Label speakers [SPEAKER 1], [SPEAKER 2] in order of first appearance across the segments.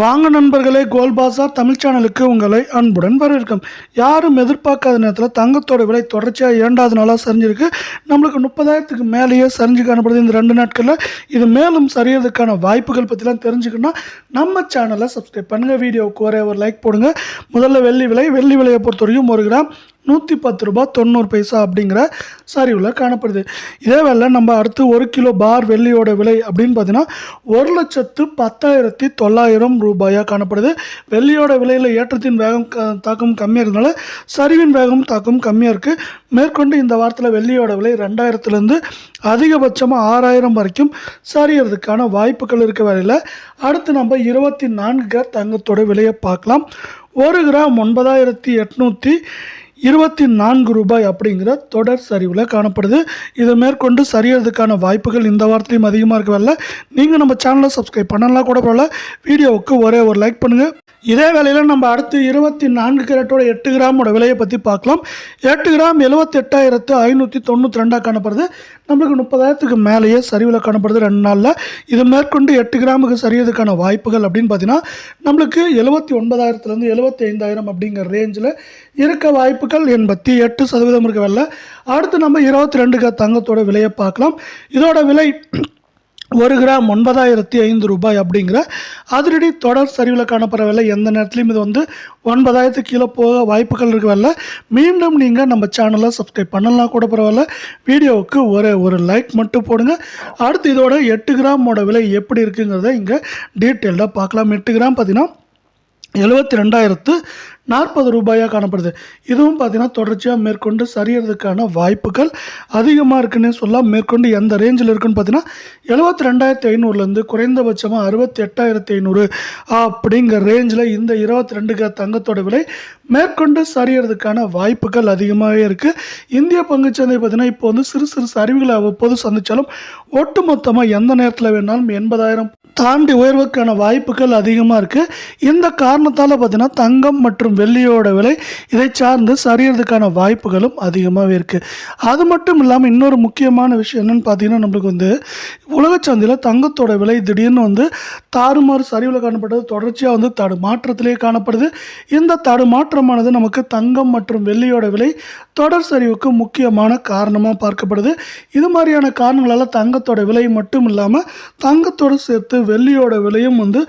[SPEAKER 1] வாங்க நண்பர்களே கோல்பாசார் தமிழ் சேனலுக்கு உங்களை அன்புடன் வரவேற்கும். யாரும் எதிர்பார்க்காத நேரத்தில் தங்கத்தோட விலை தொடர்ச்சியாக இரண்டாவது நாளாக சரிஞ்சிருக்கு. நம்மளுக்கு முப்பதாயிரத்துக்கு மேலேயே சரிஞ்சு காணப்படுது இந்த ரெண்டு நாட்களில். இது மேலும் சரியறதுக்கான வாய்ப்புகள் பற்றிலாம் தெரிஞ்சுக்கணும்னா நம்ம சேனலை சப்ஸ்கிரைப் பண்ணுங்கள் வீடியோவுக்கு ஒரே ஒரு லைக் போடுங்க. முதல்ல வெள்ளி விலை வெள்ளி விலையை பொறுத்த வரைக்கும் ஒரு கிராம் நூற்றி பத்து ரூபா தொண்ணூறு பைசா அப்படிங்கிற சரிவில் காணப்படுது. இதே வேலை நம்ம அடுத்து ஒரு கிலோ பார் வெள்ளியோட விலை அப்படின்னு பார்த்தீங்கன்னா ஒரு லட்சத்து பத்தாயிரத்தி தொள்ளாயிரம் ரூபாயாக காணப்படுது. வெள்ளியோட விலையில் ஏற்றத்தின் வேகம் க- தாக்கம் கம்மியாக இருந்தனால சரிவின் வேகம் தாக்கம் கம்மியாக இருக்குது மேற்கொண்டு இந்த வாரத்தில் வெள்ளியோட விலை ரெண்டாயிரத்துலேருந்து அதிகபட்சமாக ஆறாயிரம் வரைக்கும் சரியறதுக்கான வாய்ப்புகள் இருக்க வேலையில் அடுத்து நம்ம இருபத்தி நான்கு கிராம் தங்கத்தோட விலையை பார்க்கலாம். ஒரு கிராம் ஒன்பதாயிரத்தி எட்நூற்றி இருபத்தி நான்கு ரூபாய் அப்படிங்கிற தொடர் சரிவில் காணப்படுது. இதை மேற்கொண்டு சரியறதுக்கான வாய்ப்புகள் இந்த வாரத்துலையும் அதிகமாக இருக்க வரல நீங்கள் நம்ம சேனலை சப்ஸ்கிரைப் பண்ணலாம் கூட பரவாயில்ல. வீடியோவுக்கு ஒரே ஒரு லைக் பண்ணுங்கள் இதே வேலையில் நம்ம அடுத்து இருபத்தி நான்கு கேரட்டோட எட்டு கிராமோட விலையை பற்றி பார்க்கலாம். எட்டு கிராம் எழுபத்தெட்டாயிரத்து ஐநூற்றி தொண்ணூற்றி ரெண்டாக காணப்படுது. நம்மளுக்கு முப்பதாயிரத்துக்கு மேலேயே சரிவில் காணப்படுது ரெண்டு நாளில். இது மேற்கொண்டு எட்டு கிராமுக்கு சரியதுக்கான வாய்ப்புகள் அப்படின்னு பார்த்தீங்கன்னா நம்மளுக்கு எழுபத்தி ஒன்பதாயிரத்துலேருந்து எழுபத்தி ஐந்தாயிரம் அப்படிங்கிற ரேஞ்சில் இருக்க வாய்ப்புகள் எண்பத்தி எட்டு சதவீதம் இருக்க வரல அடுத்து நம்ம இருபத்தி ரெண்டு தங்கத்தோட விலையை பார்க்கலாம். இதோட விலை ஒரு கிராம் ஒன்பதாயிரத்தி ஐந்து ரூபாய் அப்படிங்கிற அதிரடி தொடர் சரிவில் காணப்படுற விலை எந்த நேரத்துலையும் இது வந்து ஒன்பதாயிரத்துக்கு கீழே போக வாய்ப்புகள் இருக்கவில்ல. மீண்டும் நீங்கள் நம்ம சேனலை சப்ஸ்கிரைப் பண்ணலாம் கூட பரவாயில்ல. வீடியோவுக்கு ஒரு ஒரு லைக் மட்டும் போடுங்க. அடுத்து இதோட எட்டு கிராமோட விலை எப்படி இருக்குங்கிறத இங்கே டீட்டெயில்டாக பார்க்கலாம். எட்டு கிராம் பார்த்தீங்கன்னா எழுபத்தி ரெண்டாயிரத்து நாற்பது ரூபாயாக காணப்படுது. இதுவும் பார்த்திங்கன்னா தொடர்ச்சியாக மேற்கொண்டு சரியறதுக்கான வாய்ப்புகள் அதிகமாக இருக்குன்னே சொல்லலாம். மேற்கொண்டு எந்த ரேஞ்சில் இருக்குன்னு பார்த்தீங்கன்னா எழுபத்தி ரெண்டாயிரத்தி ஐநூறுலேருந்து குறைந்தபட்சமாக அறுபத்தி எட்டாயிரத்தி ஐநூறு அப்படிங்கிற ரேஞ்சில் இந்த இருபத்தி ரெண்டு கிராம் தங்கத்தோட விலை மேற்கொண்டு சரியறதுக்கான வாய்ப்புகள் அதிகமாகவே இருக்குது இந்திய பங்குச்சந்தை பார்த்தீங்கன்னா இப்போ வந்து சிறு சிறு சரிவுகளை அவ்வப்போது சந்தித்தாலும் ஒட்டுமொத்தமாக எந்த நேரத்தில் வேணாலும் எண்பதாயிரம் தாண்டி உயர்வுக்கான வாய்ப்புகள் அதிகமாக இருக்குது இந்த காரணத்தால் பார்த்தீங்கன்னா தங்கம் மற்றும் வெள்ளியோட விலை இதை சார்ந்து சரியறதுக்கான வாய்ப்புகளும் அதிகமாகவே இருக்குது அது மட்டும் இல்லாமல் இன்னொரு முக்கியமான விஷயம் என்னென்னு பார்த்தீங்கன்னா நம்மளுக்கு வந்து உலகச்சந்தையில் தங்கத்தோட விலை திடீர்னு வந்து தாறுமாறு சரிவில் காணப்பட்டது தொடர்ச்சியாக வந்து தடு மாற்றத்திலே காணப்படுது. இந்த தடுமாற்றமானது நமக்கு தங்கம் மற்றும் வெள்ளியோட விலை தொடர் சரிவுக்கு முக்கியமான காரணமாக பார்க்கப்படுது. இது மாதிரியான காரணங்களால் தங்கத்தோட விலை மட்டும் இல்லாமல் தங்கத்தோடு சேர்த்து வெள்ளியோட விலையும் வந்து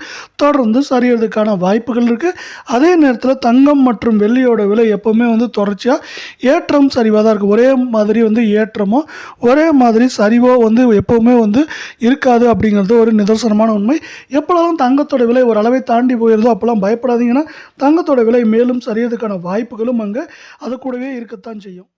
[SPEAKER 1] தொடர்ந்து சரியறதுக்கான வாய்ப்புகள் இருக்குது அதே நேரத்தில் தங்கம் மற்றும் வெள்ளியோட விலை எப்போவுமே வந்து தொடர்ச்சியாக ஏற்றம் சரிவாக தான் இருக்குது ஒரே மாதிரி வந்து ஏற்றமோ ஒரே மாதிரி சரிவோ வந்து எப்போவுமே வந்து இருக்காது அப்படிங்கிறது ஒரு நிதர்சனமான உண்மை. எப்போலாம் தங்கத்தோட விலை ஒரு அளவை தாண்டி போயிருந்தோ அப்போல்லாம் பயப்படாதீங்கன்னா தங்கத்தோட விலை மேலும் சரியறதுக்கான வாய்ப்புகளும் அங்கே அது கூடவே இருக்கத்தான் செய்யும்.